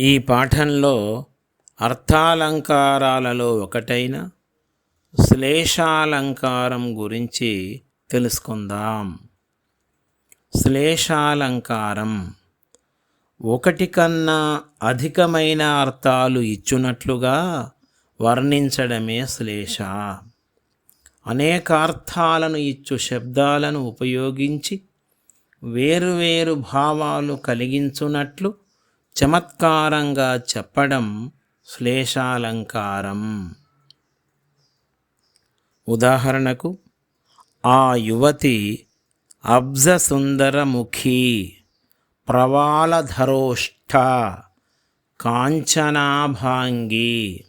ఈ పాఠంలో అర్థాలంకారాలలో ఒకటైన శ్లేషాలంకారం గురించి తెలుసుకుందాం. శ్లేషాలంకారం ఒకటి కన్నా అధికమైన అర్థాలు ఇచ్చునట్లుగా వర్ణించడమే శ్లేష. అనేక అర్థాలను ఇచ్చు శబ్దాలను ఉపయోగించి వేరువేరు భావాలు కలిగించునట్లు చమత్కారంగా చెప్పడం శ్లేషాలంకారం. ఉదాహరణకు ఆ యువతి అబ్జసుందరముఖి ప్రవాళధరోష్ఠ కాంచనాభాంగి.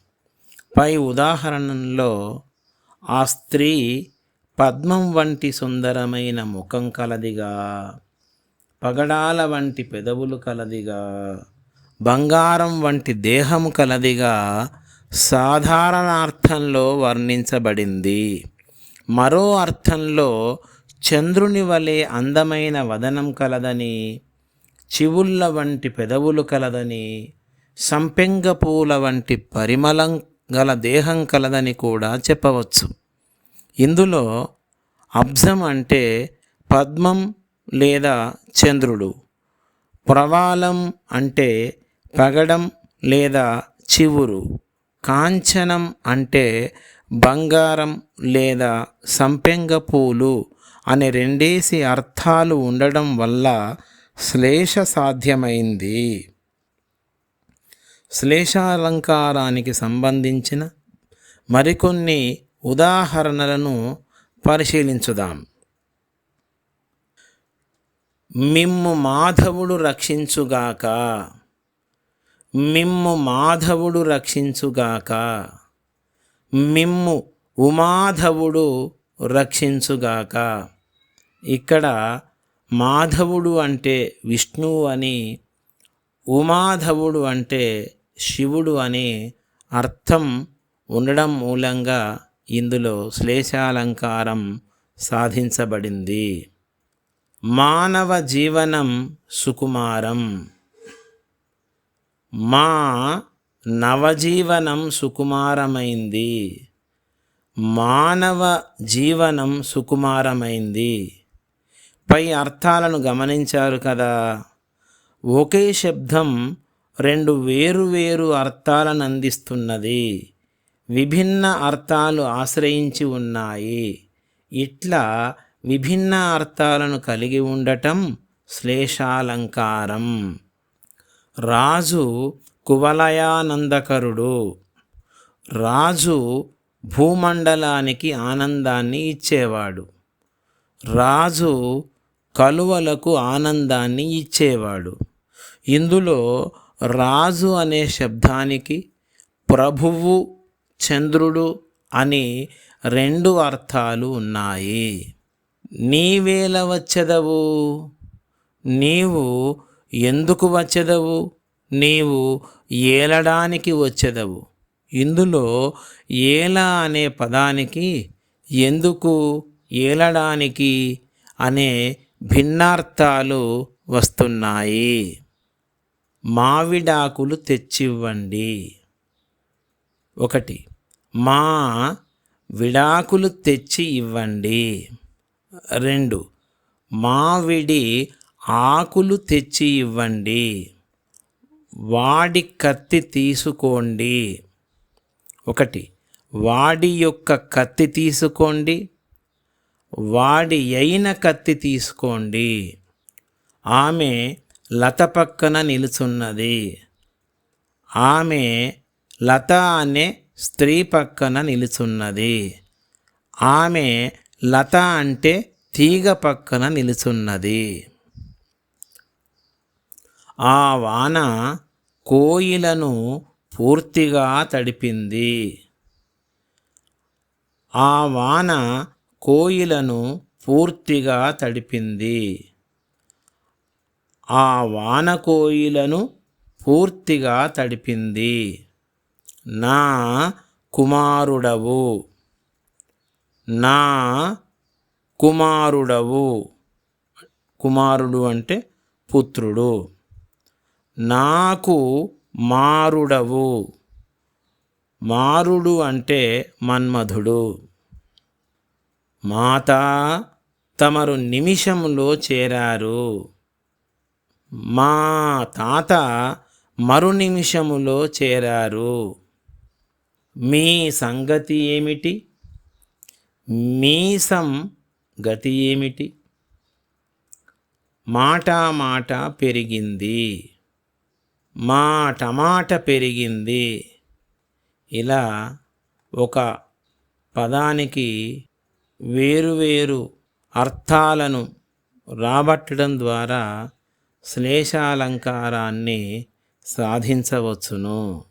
పై ఉదాహరణలో ఆ స్త్రీ పద్మం వంటి సుందరమైన ముఖం కలదిగా పగడాల వంటి పెదవులు కలదిగా. బంగారం వంటి దేహము కలదిగా సాధారణార్థంలో వర్ణించబడింది. మరో అర్థంలో చంద్రుని వలె అందమైన వదనం కలదని చివుళ్ళ వంటి పెదవులు కలదని సంపెంగ పూల వంటి పరిమళం గల దేహం కలదని కూడా చెప్పవచ్చు. ఇందులో అబ్జం అంటే పద్మం లేదా చంద్రుడు ప్రవాలం అంటే పగడం లేదా చివురు కాంచనం అంటే బంగారం లేదా సంపెంగ పూలు అనే రెండేసి అర్థాలు ఉండడం వల్ల శ్లేష సాధ్యమైంది. శ్లేషాలంకారానికి సంబంధించిన మరికొన్ని ఉదాహరణలను పరిశీలించుదాం. మిమ్ము మాధవుడు రక్షించుగాక. మిమ్ము మాధవుడు రక్షించుగాక. మిమ్ము ఉమాధవుడు రక్షించుగాక. ఇక్కడ మాధవుడు అంటే విష్ణువు అని ఉమాధవుడు అంటే శివుడు అని అర్థం ఉండడం మూలంగా ఇందులో శ్లేషాలంకారం సాధించబడింది. మానవ జీవనం సుకుమారం. మా నవజీవనం సుకుమారమైంది. మానవ జీవనం సుకుమారమైంది. పై అర్థాలను గమనించారు కదా. ఒకే శబ్దం రెండు వేరు వేరు అర్థాలను అందిస్తున్నది. విభిన్న అర్థాలు ఆశ్రయించి ఉన్నాయి. ఇట్లా విభిన్న అర్థాలను కలిగి ఉండటం శ్లేషాలంకారం. రాజు కువలయానందకరుడు. రాజు భూమండలానికి ఆనందాన్ని ఇచ్చేవాడు. రాజు కలువలకు ఆనందాన్ని ఇచ్చేవాడు. ఇందులో రాజు అనే శబ్దానికి ప్రభువు చంద్రుడు అని రెండు అర్థాలు ఉన్నాయి. నీవేల వచ్చెదవు? నీవు ఎందుకు వచ్చెదవు? నీవు ఏలడానికి వచ్చెదవు. ఇందులో ఏల అనే పదానికి ఎందుకు ఏలడానికి అనే భిన్నార్థాలు వస్తున్నాయి. మావిడాకులు తెచ్చివ్వండి. ఒకటి మా విడాకులు తెచ్చి ఇవ్వండి రెండు మావిడి ఆకులు తెచ్చి ఇవ్వండి. వాడి కత్తి తీసుకోండి. ఒకటి వాడి యొక్క కత్తి తీసుకోండి. వాడి అయిన కత్తి తీసుకోండి. ఆమె లత పక్కన నిలుచున్నది. ఆమె లత అనే స్త్రీ పక్కన నిలుచున్నది. ఆమె లత అంటే తీగ పక్కన నిలుచున్నది. ఆ వాన కోయిలను పూర్తిగా తడిపింది. ఆ వాన కోయిలను పూర్తిగా తడిపింది. ఆ వాన కోయిలను పూర్తిగా తడిపింది. నా కుమారుడవు. నా కుమారుడవు. కుమారుడు అంటే పుత్రుడు. నాకు మారుడవు. మారుడు అంటే మన్మధుడు. మాత తమరు నిమిషంలో చేరారు. మా తాత మరు నిమిషములో చేరారు. మీ సంగతి ఏమిటి? మీసం గతి ఏమిటి? మాట మాట పెరిగింది. మా టమాట పెరిగింది. ఇలా ఒక పదానికి వేరువేరు అర్థాలను రాబట్టడం ద్వారా శ్లేషాలంకారాన్ని సాధించవచ్చును.